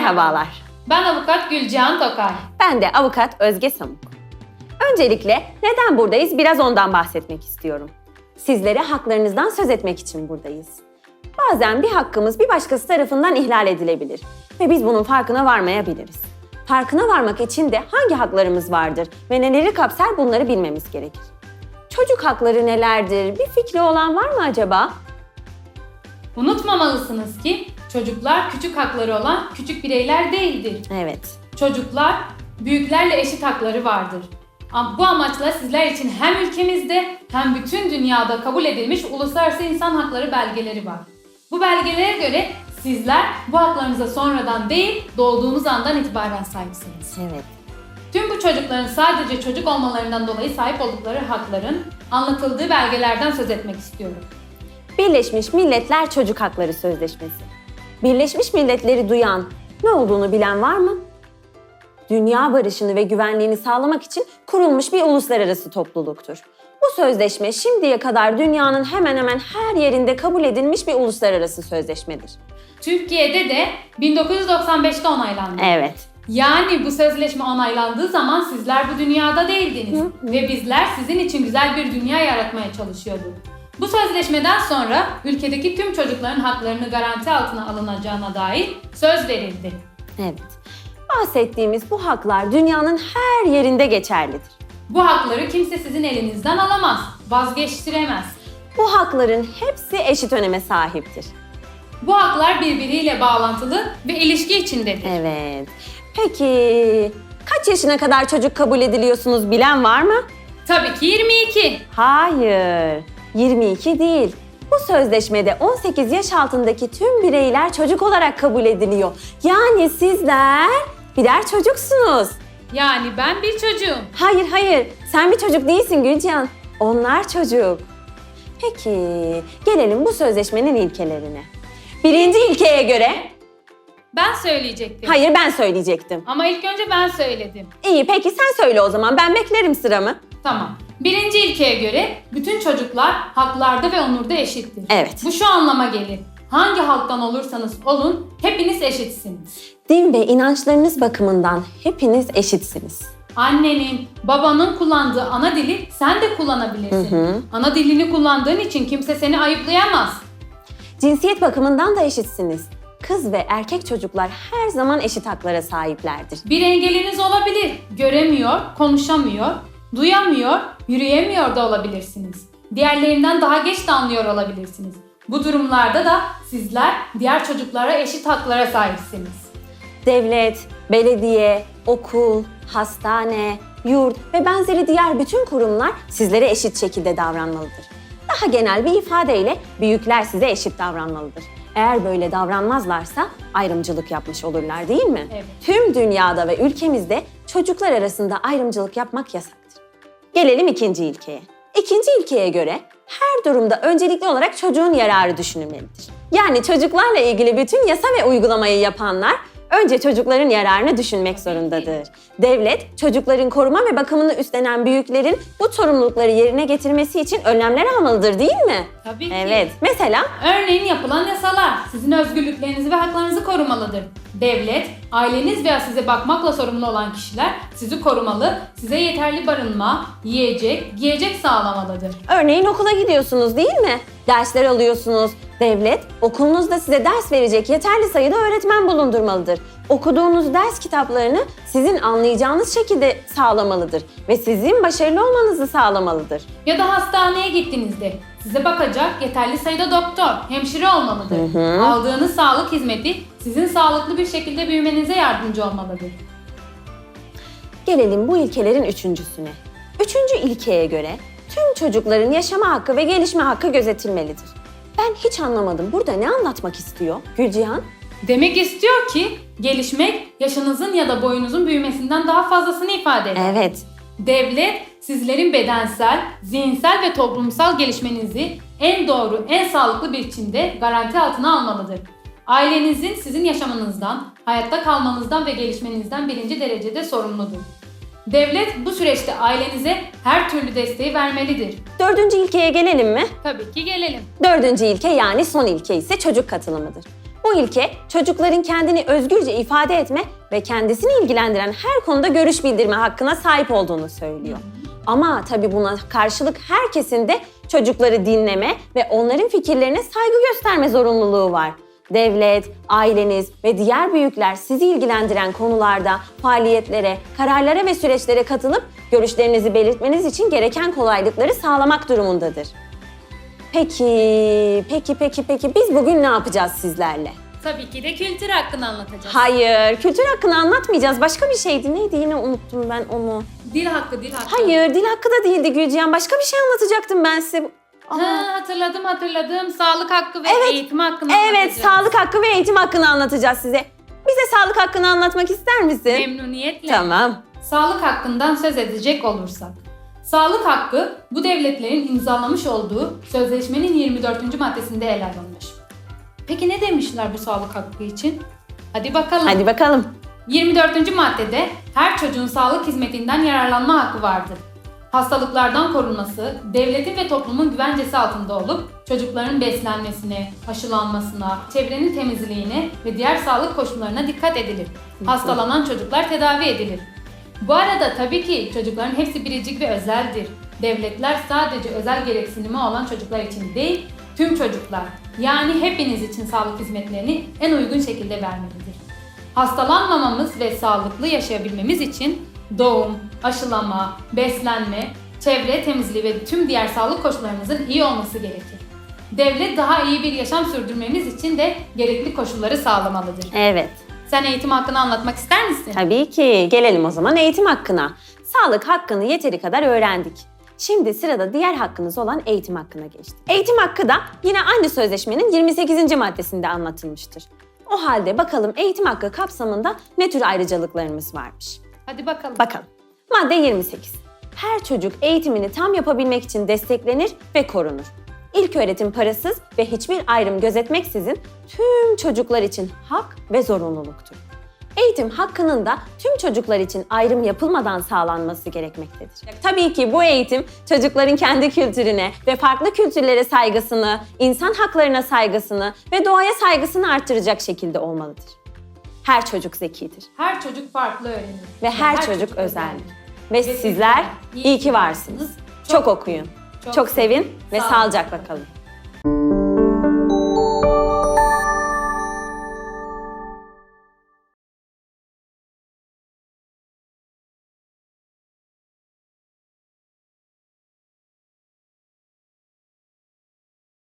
Merhabalar. Ben avukat Gülcihan Tokay. Ben de avukat Özge Samuk. Öncelikle neden buradayız biraz ondan bahsetmek istiyorum. Sizlere haklarınızdan söz etmek için buradayız. Bazen bir hakkımız bir başkası tarafından ihlal edilebilir ve biz bunun farkına varmayabiliriz. Farkına varmak için de hangi haklarımız vardır ve neleri kapsar bunları bilmemiz gerekir. Çocuk hakları nelerdir? Bir fikri olan var mı acaba? Unutmamalısınız ki çocuklar küçük hakları olan küçük bireyler değildir. Evet. Çocuklar büyüklerle eşit hakları vardır. Bu amaçla sizler için hem ülkemizde hem bütün dünyada kabul edilmiş uluslararası insan hakları belgeleri var. Bu belgelere göre sizler bu haklarınıza sonradan değil doğduğunuz andan itibaren sahipsiniz. Evet. Tüm bu çocukların sadece çocuk olmalarından dolayı sahip oldukları hakların anlatıldığı belgelerden söz etmek istiyorum. Birleşmiş Milletler Çocuk Hakları Sözleşmesi. Birleşmiş Milletleri duyan, ne olduğunu bilen var mı? Dünya barışını ve güvenliğini sağlamak için kurulmuş bir uluslararası topluluktur. Bu sözleşme şimdiye kadar dünyanın hemen hemen her yerinde kabul edilmiş bir uluslararası sözleşmedir. Türkiye'de de 1995'te onaylandı. Evet. Yani bu sözleşme onaylandığı zaman sizler bu dünyada değildiniz ve bizler sizin için güzel bir dünya yaratmaya çalışıyorduk. Bu sözleşmeden sonra ülkedeki tüm çocukların haklarını garanti altına alınacağına dair söz verildi. Evet. Bahsettiğimiz bu haklar dünyanın her yerinde geçerlidir. Bu hakları kimse sizin elinizden alamaz, vazgeçtiremez. Bu hakların hepsi eşit öneme sahiptir. Bu haklar birbiriyle bağlantılı ve ilişki içindedir. Evet. Peki kaç yaşına kadar çocuk kabul ediliyorsunuz bilen var mı? Tabii ki 22. Hayır. 22 değil. Bu sözleşmede 18 yaş altındaki tüm bireyler çocuk olarak kabul ediliyor. Yani sizler birer çocuksunuz. Yani ben bir çocuğum. Hayır hayır. Sen bir çocuk değilsin Gülcan. Onlar çocuk. Peki gelelim bu sözleşmenin ilkelerine. Birinci ilkeye göre Ben söyleyecektim. hayır ben söyleyecektim. Ama ilk önce ben söyledim. İyi peki sen söyle o zaman ben beklerim sıramı. Tamam. Birinci ilkeye göre bütün çocuklar haklarda ve onurda eşittir. Evet. Bu şu anlama gelir. Hangi halktan olursanız olun hepiniz eşitsiniz. Din ve inançlarınız bakımından hepiniz eşitsiniz. Annenin, babanın kullandığı ana dili sen de kullanabilirsin. Ana dilini kullandığın için kimse seni ayıplayamaz. Cinsiyet bakımından da eşitsiniz. Kız ve erkek çocuklar her zaman eşit haklara sahiplerdir. Bir engeliniz olabilir. Göremiyor, konuşamıyor, duyamıyor, yürüyemiyor da olabilirsiniz. Diğerlerinden daha geç de anlıyor olabilirsiniz. Bu durumlarda da sizler diğer çocuklara eşit haklara sahipsiniz. Devlet, belediye, okul, hastane, yurt ve benzeri diğer bütün kurumlar sizlere eşit şekilde davranmalıdır. Daha genel bir ifadeyle büyükler size eşit davranmalıdır. Eğer böyle davranmazlarsa ayrımcılık yapmış olurlar değil mi? Evet. Tüm dünyada ve ülkemizde çocuklar arasında ayrımcılık yapmak yasaktır. Gelelim ikinci ilkeye. İkinci ilkeye göre her durumda öncelikli olarak çocuğun yararı düşünülmelidir. Yani çocuklarla ilgili bütün yasa ve uygulamayı yapanlar önce çocukların yararını düşünmek zorundadır. Devlet, çocukların koruma ve bakımını üstlenen büyüklerin bu sorumlulukları yerine getirmesi için önlemler almalıdır değil mi? Tabii ki. Evet. Mesela Örneğin yapılan yasalar sizin özgürlüklerinizi ve haklarınızı korumalıdır. Devlet, aileniz veya size bakmakla sorumlu olan kişiler sizi korumalı, size yeterli barınma, yiyecek, giyecek sağlamalıdır. Örneğin okula gidiyorsunuz değil mi? Dersler alıyorsunuz. Devlet okulunuzda size ders verecek yeterli sayıda öğretmen bulundurmalıdır. Okuduğunuz ders kitaplarını sizin anlayacağınız şekilde sağlamalıdır ve sizin başarılı olmanızı sağlamalıdır. Ya da hastaneye gittiğinizde size bakacak yeterli sayıda doktor, hemşire olmalıdır. Aldığınız sağlık hizmeti sizin sağlıklı bir şekilde büyümenize yardımcı olmalıdır. Gelelim bu ilkelerin üçüncüsüne. Üçüncü ilkeye göre tüm çocukların yaşama hakkı ve gelişme hakkı gözetilmelidir. Ben hiç anlamadım. Burada ne anlatmak istiyor Gülcihan? Demek istiyor ki gelişmek yaşınızın ya da boyunuzun büyümesinden daha fazlasını ifade eder. Evet. Devlet sizlerin bedensel, zihinsel ve toplumsal gelişmenizi en doğru, en sağlıklı bir biçimde garanti altına almalıdır. Ailenizin sizin yaşamanızdan, hayatta kalmanızdan ve gelişmenizden birinci derecede sorumludur. Devlet bu süreçte ailenize her türlü desteği vermelidir. Dördüncü ilkeye gelelim mi? Tabii ki gelelim. Dördüncü ilke yani son ilke ise çocuk katılımıdır. Bu ilke çocukların kendini özgürce ifade etme ve kendisini ilgilendiren her konuda görüş bildirme hakkına sahip olduğunu söylüyor. Ama tabii buna karşılık herkesin de çocukları dinleme ve onların fikirlerine saygı gösterme zorunluluğu var. Devlet, aileniz ve diğer büyükler sizi ilgilendiren konularda faaliyetlere, kararlara ve süreçlere katılıp görüşlerinizi belirtmeniz için gereken kolaylıkları sağlamak durumundadır. Peki, peki, peki, peki biz bugün ne yapacağız sizlerle? Tabii ki de kültür hakkını anlatacağız. Hayır, kültür hakkını anlatmayacağız. Başka bir şeydi. Neydi yine unuttum ben onu. Dil hakkı, dil hakkı. Hayır, dil hakkı da değildi Gülcihan. Başka bir şey anlatacaktım ben size. Aa. Ha, hatırladım hatırladım. Sağlık hakkı ve eğitim hakkını Evet, anlatacağız. sağlık hakkı ve eğitim hakkını anlatacağız size. Bize sağlık hakkını anlatmak ister misin? Memnuniyetle. Tamam. Sağlık hakkından söz edecek olursak. Sağlık hakkı bu devletlerin imzalamış olduğu sözleşmenin 24. maddesinde ele alınmış. Peki ne demişler bu sağlık hakkı için? Hadi bakalım. Hadi bakalım. 24. maddede her çocuğun sağlık hizmetinden yararlanma hakkı vardır. Hastalıklardan korunması, devletin ve toplumun güvencesi altında olup çocukların beslenmesine, aşılanmasına, çevrenin temizliğine ve diğer sağlık koşullarına dikkat edilir. Hastalanan çocuklar tedavi edilir. Bu arada tabii ki çocukların hepsi biricik ve özeldir. Devletler sadece özel gereksinimi olan çocuklar için değil, tüm çocuklar yani hepiniz için sağlık hizmetlerini en uygun şekilde vermelidir. Hastalanmamamız ve sağlıklı yaşayabilmemiz için doğum, aşılama, beslenme, çevre temizliği ve tüm diğer sağlık koşullarımızın iyi olması gerekir. Devlet daha iyi bir yaşam sürdürmemiz için de gerekli koşulları sağlamalıdır. Evet. Sen eğitim hakkını anlatmak ister misin? Tabii ki. Gelelim o zaman eğitim hakkına. Sağlık hakkını yeteri kadar öğrendik. Şimdi sırada diğer hakkınız olan eğitim hakkına geçtik. Eğitim hakkı da yine aynı sözleşmenin 28. maddesinde anlatılmıştır. O halde bakalım eğitim hakkı kapsamında ne tür ayrıcalıklarımız varmış. Hadi bakalım. Bakalım. Madde 28. Her çocuk eğitimini tam yapabilmek için desteklenir ve korunur. İlk öğretim parasız ve hiçbir ayrım gözetmeksizin tüm çocuklar için hak ve zorunluluktur. Eğitim hakkının da tüm çocuklar için ayrım yapılmadan sağlanması gerekmektedir. Tabii ki bu eğitim çocukların kendi kültürüne ve farklı kültürlere saygısını, insan haklarına saygısını ve doğaya saygısını artıracak şekilde olmalıdır. Her çocuk zekidir Her çocuk farklı öğrenir. ve her, çocuk, özeldir. Ve sizler iyi ki varsınız. Çok okuyun, çok sevin ve Sağlıcakla sağlıcakla kalın.